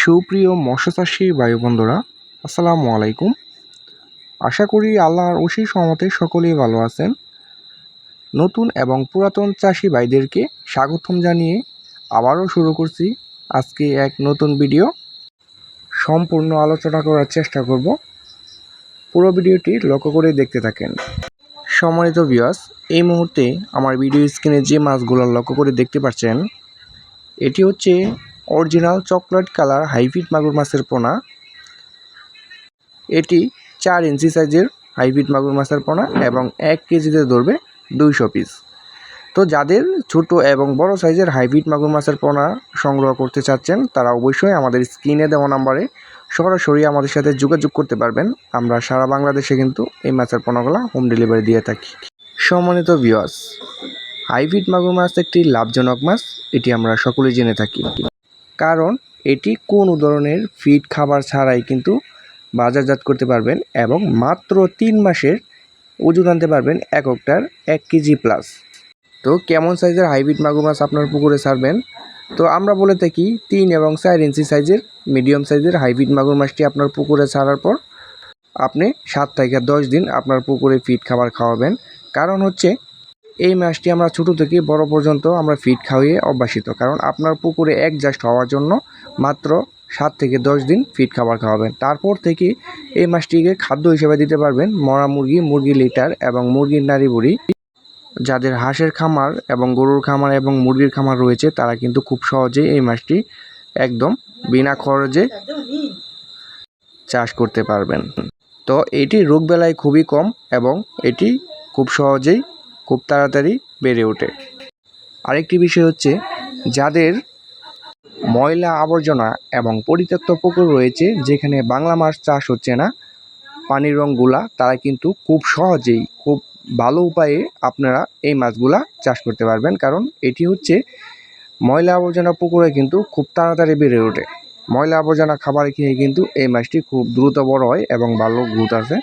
সুপ্রিয় মৎস্যচাষী ভাই বন্ধুরা আসসালামু আলাইকুম। আশা করি আল্লাহর অশেষ সহমতে সকলেই ভালো আছেন। নতুন এবং পুরাতন চাষি ভাইদেরকে স্বাগতম জানিয়ে আবারও শুরু করছি আজকে এক নতুন ভিডিও। সম্পূর্ণ আলোচনা করার চেষ্টা করব। পুরো ভিডিওটি লক্ষ্য করে দেখতে থাকেন। সম্মানিত ভিউয়ার্স এই মুহূর্তে আমার ভিডিও স্ক্রিনে যে মাছগুলো লক্ষ্য করে দেখতে পাচ্ছেন, এটি হচ্ছে অরিজিনাল চকলেট কালার হাইব্রিড মাগুর মাছের পোনা। এটি চার ইঞ্চি সাইজের হাইব্রিড মাগুর মাছের পোনা এবং এক কেজিতে ধরবে দুইশো পিস। তো যাদের ছোট এবং বড় সাইজের হাইব্রিড মাগুর মাছের পোনা সংগ্রহ করতে চাচ্ছেন, তারা অবশ্যই আমাদের স্ক্রিনে দেওয়া নাম্বারে সরাসরি আমাদের সাথে যোগাযোগ করতে পারবেন। আমরা সারা বাংলাদেশে কিন্তু এই মাছের পোনাগুলো হোম ডেলিভারি দিয়ে থাকি। সম্মানিত ভিওয়ার্স হাইব্রিড মাগুর মাছ একটি লাভজনক মাছ, এটি আমরা সকলেই জেনে থাকি। কারণ এটি কোনো ধরনের ফিড খাবার ছাড়াই কিন্তু বাজারজাত করতে পারবেন এবং মাত্র তিন মাসের ওজন আনতে পারবেন এককটার এক কেজি প্লাস তো কেমন সাইজের হাইব্রিড মাগুর মাছ আপনার পুকুরে ছাড়বেন? তো আমরা বলে থাকি তিন এবং চার ইঞ্চি সাইজের মিডিয়াম সাইজের হাইব্রিড মাগুর মাছটি আপনার পুকুরে ছাড়ার পর আপনি সাত থেকে দশ দিন আপনার পুকুরে ফিড খাবার খাওয়াবেন। কারণ হচ্ছে এই মাছটি আমরা ছোটো থেকে বড় পর্যন্ত আমরা ফিড খাওয়িয়ে অভ্যাসিত, কারণ আপনার পুকুরে অ্যাডজাস্ট হওয়ার জন্য মাত্র সাত থেকে দশ দিন ফিড খাবার খাওয়াবেন। তারপর থেকে এই মাছটিকে খাদ্য হিসেবে দিতে পারবেন মরা মুরগি মুরগি লিটার এবং মুরগির নাড়ি বুড়ি। যাদের হাঁসের খামার এবং গরুর খামার এবং মুরগির খামার রয়েছে, তারা কিন্তু খুব সহজেই এই মাছটি একদম বিনা খরচে চাষ করতে পারবেন। তো এটি রোগবেলায় খুবই কম এবং এটি খুব সহজেই খুব তাড়াতাড়ি বেড়ে ওঠে। আরেকটি বিষয় হচ্ছে, যাদের ময়লা আবর্জনা এবং পরিত্যক্ত পুকুর রয়েছে, যেখানে বাংলা মাছ চাষ হচ্ছে না, পানির রঙগুলা তারা কিন্তু খুব সহজেই, খুব ভালো উপায়ে আপনারা এই মাছগুলা চাষ করতে পারবেন। কারণ এটি হচ্ছে, ময়লা আবর্জনা পুকুরে কিন্তু খুব তাড়াতাড়ি বেড়ে ওঠে। ময়লা আবর্জনা খাবার খেয়ে কিন্তু এই মাছটি খুব দ্রুত বড় হয় এবং ভালো গ্রোথ আসে।